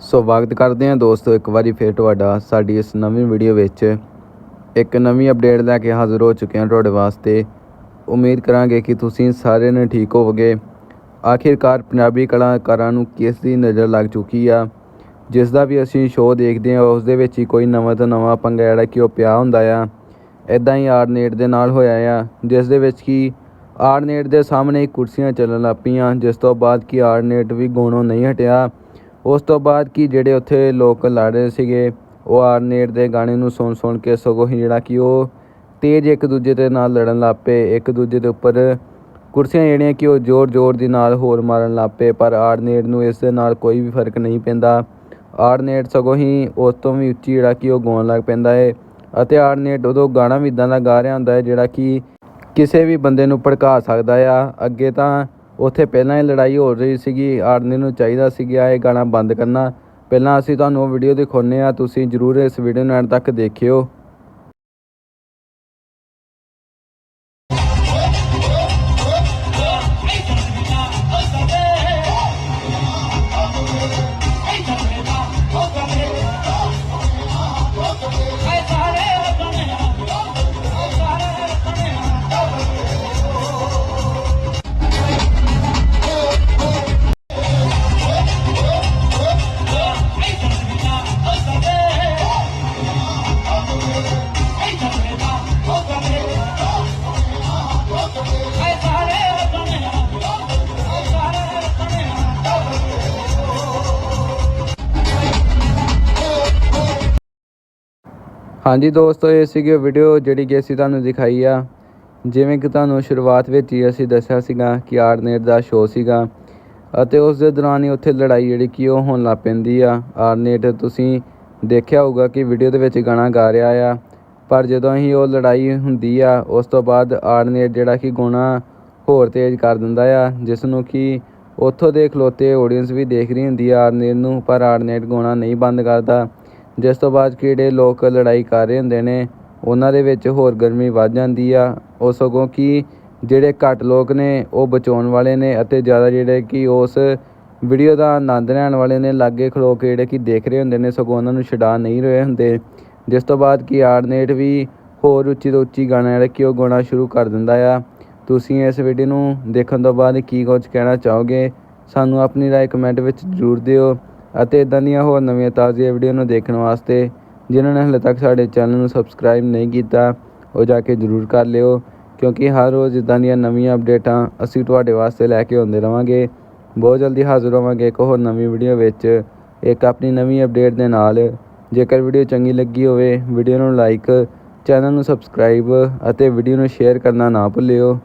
ਸਵਾਗਤ ਕਰਦੇ ਹਾਂ ਦੋਸਤੋ, ਇੱਕ ਵਾਰੀ ਫੇਰ ਤੁਹਾਡਾ ਸਾਡੀ ਇਸ ਨਵੀਂ ਵੀਡੀਓ ਵਿੱਚ। ਇੱਕ ਨਵੀਂ ਅਪਡੇਟ ਲੈ ਕੇ ਹਾਜ਼ਰ ਹੋ ਚੁੱਕੇ ਹਾਂ ਤੁਹਾਡੇ ਵਾਸਤੇ। ਉਮੀਦ ਕਰਾਂਗੇ ਕਿ ਤੁਸੀਂ ਸਾਰੇ ਨੇ ਠੀਕ ਹੋਵੋਗੇ। ਆਖਿਰਕਾਰ ਪੰਜਾਬੀ ਕਲਾਕਾਰਾਂ ਨੂੰ ਕਿਸ ਦੀ ਨਜ਼ਰ ਲੱਗ ਚੁੱਕੀ ਆ? ਜਿਸ ਦਾ ਵੀ ਅਸੀਂ ਸ਼ੋਅ ਦੇਖਦੇ ਹਾਂ, ਉਸ ਦੇ ਵਿੱਚ ਹੀ ਕੋਈ ਨਵਾਂ ਤੋਂ ਨਵਾਂ ਪੰਗਾ ਜਿਹੜਾ ਕਿ ਉਹ ਪਿਆ ਹੁੰਦਾ ਆ। ਇਦਾਂ ਹੀ ਆਰਨੇਟ ਦੇ ਨਾਲ ਹੋਇਆ ਆ, ਜਿਸ ਦੇ ਵਿੱਚ ਕਿ ਆਰਨੇਟ ਦੇ ਸਾਹਮਣੇ ਕੁਰਸੀਆਂ ਚੱਲਣ ਲੱਗ ਪਈਆਂ, ਜਿਸ ਤੋਂ ਬਾਅਦ ਕਿ ਆਰਨੇਟ ਵੀ ਗੋਣੋਂ ਨਹੀਂ ਹਟਿਆ। ਉਸ ਤੋਂ ਬਾਅਦ ਕਿ ਜਿਹੜੇ ਉੱਥੇ ਲੋਕ ਲੜ ਰਹੇ ਸੀਗੇ, ਉਹ ਆਰਨੇਟ ਦੇ ਗਾਣੇ ਨੂੰ ਸੁਣ ਸੁਣ ਕੇ ਸਗੋਂ ਹੀ ਜਿਹੜਾ ਕਿ ਉਹ ਤੇਜ਼ ਇੱਕ ਦੂਜੇ ਦੇ ਨਾਲ ਲੜਨ ਲੱਗ ਪਏ, ਇੱਕ ਦੂਜੇ ਦੇ ਉੱਪਰ ਕੁਰਸੀਆਂ ਜਿਹੜੀਆਂ ਕਿ ਉਹ ਜ਼ੋਰ ਜ਼ੋਰ ਦੀ ਨਾਲ ਹੋਰ ਮਾਰਨ ਲੱਗ ਪਏ, ਪਰ ਆਰਨੇਟ ਨੂੰ ਇਸ ਦੇ ਨਾਲ ਕੋਈ ਵੀ ਫ਼ਰਕ ਨਹੀਂ ਪੈਂਦਾ। ਆਰਨੇਟ ਸਗੋਂ ਹੀ ਉਸ ਤੋਂ ਵੀ ਉੱਚੀ ਜਿਹੜਾ ਕਿ ਉਹ ਗਾਉਣ ਲੱਗ ਪੈਂਦਾ ਹੈ ਅਤੇ ਆਰਨੇਟ ਉਦੋਂ ਗਾਣਾ ਵੀ ਇਦਾਂ ਦਾ ਗਾ ਰਿਹਾ ਹੁੰਦਾ ਹੈ ਜਿਹੜਾ ਕਿ ਕਿਸੇ ਵੀ ਬੰਦੇ ਨੂੰ ਭੜਕਾ ਸਕਦਾ ਆ। ਅੱਗੇ ਤਾਂ ਉੱਥੇ ਪਹਿਲਾਂ ਹੀ ਲੜਾਈ ਹੋ ਰਹੀ ਸੀਗੀ ਆਰਨੇ ਨੂੰ ਚਾਹੀਦਾ ਸੀਗਾ ਇਹ ਗਾਣਾ ਬੰਦ ਕਰਨਾ। ਪਹਿਲਾਂ ਅਸੀਂ ਤੁਹਾਨੂੰ ਉਹ ਵੀਡੀਓ ਦਿਖਾਉਂਦੇ ਆ ਤੁਸੀਂ ਜਰੂਰ ਇਸ ਵੀਡੀਓ ਨੂੰ ਐਂਡ ਤੱਕ ਦੇਖਿਓ। ਹਾਂਜੀ ਦੋਸਤੋ, ਇਹ ਸੀਗੀ ਵੀਡੀਓ ਜਿਹੜੀ ਕਿ ਅਸੀਂ ਤੁਹਾਨੂੰ ਦਿਖਾਈ ਆ। ਜਿਵੇਂ ਕਿ ਤੁਹਾਨੂੰ ਸ਼ੁਰੂਆਤ ਵਿੱਚ ਹੀ ਅਸੀਂ ਦੱਸਿਆ ਸੀਗਾ ਕਿ ਆਰਨੇਟ ਦਾ ਸ਼ੋਅ ਸੀਗਾ। ਅਤੇ ਉਸ ਦੇ ਦੌਰਾਨ ਹੀ ਉੱਥੇ ਲੜਾਈ ਜਿਹੜੀ ਕਿ ਉਹ ਹੋਣ ਲੱਗ ਪੈਂਦੀ ਆ। ਆਰਨੇਟ ਤੁਸੀਂ ਦੇਖਿਆ ਹੋਊਗਾ ਕਿ ਵੀਡੀਓ ਦੇ ਵਿੱਚ ਗਾਣਾ ਗਾ ਰਿਹਾ ਆ। ਪਰ ਜਦੋਂ ਹੀ ਉਹ ਲੜਾਈ ਹੁੰਦੀ ਆ, ਉਸ ਤੋਂ ਬਾਅਦ ਆਰਨੇਟ ਜਿਹੜਾ ਕਿ ਗਾਣਾ ਹੋਰ ਤੇਜ਼ ਕਰ ਦਿੰਦਾ ਆ ਜਿਸ ਨੂੰ ਕਿ ਉੱਥੋਂ ਦੇ ਖਲੋਤੇ ਆਡੀਅנס ਵੀ ਦੇਖ ਰਹੀ ਹੁੰਦੀ ਆ ਆਰਨੇਟ ਨੂੰ, ਪਰ ਆਰਨੇਟ ਗਾਣਾ ਨਹੀਂ ਬੰਦ ਕਰਦਾ। ਜਿਸ ਤੋਂ ਬਾਅਦ ਕਿਹੜੇ ਲੋਕ ਲੜਾਈ ਕਰ ਰਹੇ ਹੁੰਦੇ ਨੇ, ਉਹਨਾਂ ਦੇ ਵਿੱਚ ਹੋਰ ਗਰਮੀ ਵੱਧ ਜਾਂਦੀ ਆ। ਉਹ ਸਗੋਂ ਕਿ ਜਿਹੜੇ ਘੱਟ ਲੋਕ ਨੇ, ਉਹ ਬਚਾਉਣ ਵਾਲੇ ਨੇ ਅਤੇ ਜ਼ਿਆਦਾ ਜਿਹੜੇ ਕਿ ਉਸ ਵੀਡੀਓ ਦਾ ਆਨੰਦ ਲੈਣ ਵਾਲੇ ਨੇ, ਲਾਗੇ ਖਲੋ ਕੇ ਜਿਹੜੇ ਕਿ ਦੇਖ ਰਹੇ ਹੁੰਦੇ ਨੇ, ਸਗੋਂ ਉਹਨਾਂ ਨੂੰ ਛਡਾ ਨਹੀਂ ਰਹੇ ਹੁੰਦੇ। ਜਿਸ ਤੋਂ ਬਾਅਦ ਕਿ ਆਰਨੇਟ ਵੀ ਹੋਰ ਉੱਚੀ ਤੋਂ ਉੱਚੀ ਗਾਣਾ ਜਿਹੜਾ ਕਿ ਉਹ ਗਾਉਣਾ ਸ਼ੁਰੂ ਕਰ ਦਿੰਦਾ ਆ। ਤੁਸੀਂ ਇਸ ਵੀਡੀਓ ਨੂੰ ਦੇਖਣ ਤੋਂ ਬਾਅਦ ਕੀ ਕੁਝ ਕਹਿਣਾ ਚਾਹੋਗੇ? ਸਾਨੂੰ ਆਪਣੀ ਰਾਏ ਕਮੈਂਟ ਵਿੱਚ ਜ਼ਰੂਰ ਦਿਓ। ਅਤੇ ਇਦਾਂ ਦੀਆਂ ਹੋਰ ਨਵੀਆਂ ਤਾਜ਼ੀਆਂ ਵੀਡੀਓ ਨੂੰ ਦੇਖਣ ਵਾਸਤੇ ਜਿਨ੍ਹਾਂ ਨੇ ਹਲੇ ਤੱਕ ਸਾਡੇ ਚੈਨਲ ਨੂੰ ਸਬਸਕ੍ਰਾਈਬ ਨਹੀਂ ਕੀਤਾ, ਉਹ ਜਾ ਕੇ ਜ਼ਰੂਰ ਕਰ ਲਿਓ, ਕਿਉਂਕਿ ਹਰ ਰੋਜ਼ ਇਦਾਂ ਦੀਆਂ ਨਵੀਆਂ ਅਪਡੇਟਾਂ ਅਸੀਂ ਤੁਹਾਡੇ ਵਾਸਤੇ ਲੈ ਕੇ ਆਉਂਦੇ ਰਵਾਂਗੇ। ਬਹੁਤ ਜਲਦੀ ਹਾਜ਼ਰ ਹੋਵਾਂਗੇ ਇੱਕ ਹੋਰ ਨਵੀਂ ਵੀਡੀਓ ਵਿੱਚ। ਇੱਕ ਆਪਣੀ ਨਵੀਂ ਅਪਡੇਟ ਦੇ ਨਾਲ। ਜੇਕਰ ਵੀਡੀਓ ਚੰਗੀ ਲੱਗੀ ਹੋਵੇ ਵੀਡੀਓ ਨੂੰ ਲਾਈਕ ਚੈਨਲ ਨੂੰ ਸਬਸਕ੍ਰਾਈਬ ਅਤੇ ਵੀਡੀਓ ਨੂੰ ਸ਼ੇਅਰ ਕਰਨਾ ਨਾ ਭੁੱਲਿਓ।